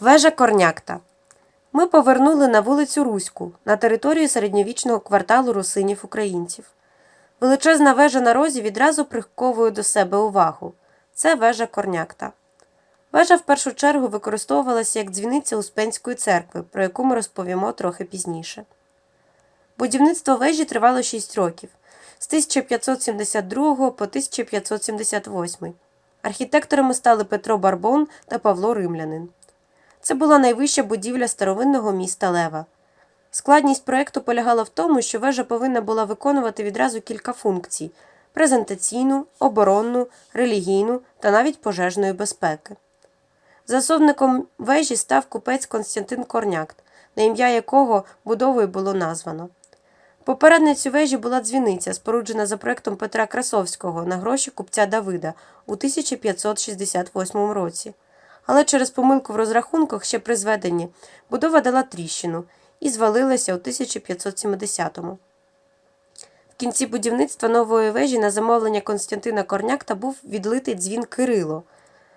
Вежа Корнякта. Ми повернули на вулицю Руську на територію середньовічного кварталу русинів українців. Величезна вежа на розі відразу приковує до себе увагу. Це вежа Корнякта. Вежа в першу чергу використовувалася як дзвіниця Успенської церкви, про яку ми розповімо трохи пізніше. Будівництво вежі тривало 6 років з 1572 по 1578. Архітекторами стали Петро Барбон та Павло Римлянин. Це була найвища будівля старовинного міста Лева. Складність проєкту полягала в тому, що вежа повинна була виконувати відразу кілька функцій презентаційну, оборонну, релігійну та навіть пожежної безпеки. Засновником вежі став купець Константин Корняк, на ім'я якого будовою було названо. Попередницю вежі була дзвіниця, споруджена за проектом Петра Красовського на гроші купця Давида у 1568 році. Але через помилку в розрахунках ще при зведенні будова дала тріщину і звалилася у 1570-му. В кінці будівництва нової вежі на замовлення Константина Корнякта був відлитий дзвін Кирило.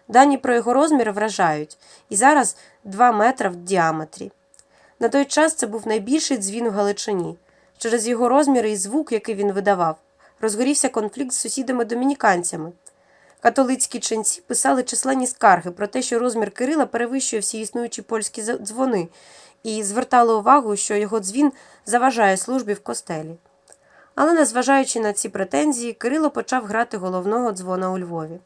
Дані про його розмір вражають, і зараз 2 метра в діаметрі. На той час це був найбільший дзвін в Галичині. Через його розміри і звук, який він видавав, розгорівся конфлікт з сусідами-домініканцями. Католицькі ченці писали численні скарги про те, що розмір Кирила перевищує всі існуючі польські дзвони, і звертали увагу, що його дзвін заважає службі в костелі. Але, незважаючи на ці претензії, Кирило почав грати головного дзвона у Львові.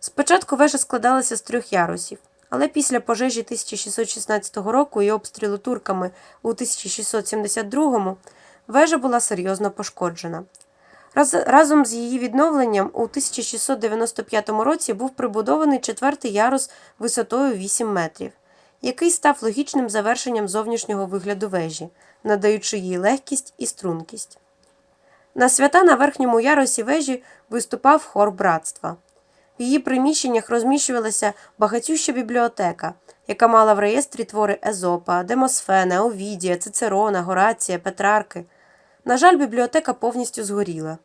Спочатку вежа складалася з трьох ярусів, але після пожежі 1616 року і обстрілу турками у 1672 вежа була серйозно пошкоджена. Раз, разом з її відновленням у 1695 році був прибудований четвертий ярус висотою 8 метрів, який став логічним завершенням зовнішнього вигляду вежі, надаючи їй легкість і стрункість. На свята на верхньому ярусі вежі виступав хор братства. В її приміщеннях розміщувалася багатюща бібліотека, яка мала в реєстрі твори Езопа, Демосфена, Овідія, Цицерона, Горація, Петрарки. На жаль, бібліотека повністю згоріла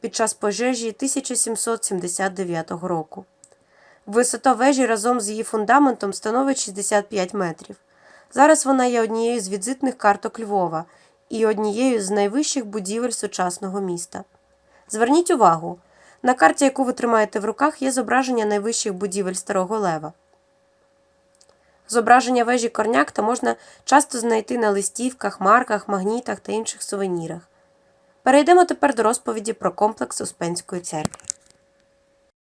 під час пожежі 1779 року. Висота вежі разом з її фундаментом становить 65 метрів. Зараз вона є однією з візитних карток Львова і однією з найвищих будівель сучасного міста. Зверніть увагу, на карті, яку ви тримаєте в руках, є зображення найвищих будівель Старого Лева. Зображення вежі Корнякта можна часто знайти на листівках, марках, магнітах та інших сувенірах. Перейдемо тепер до розповіді про комплекс Успенської церкви.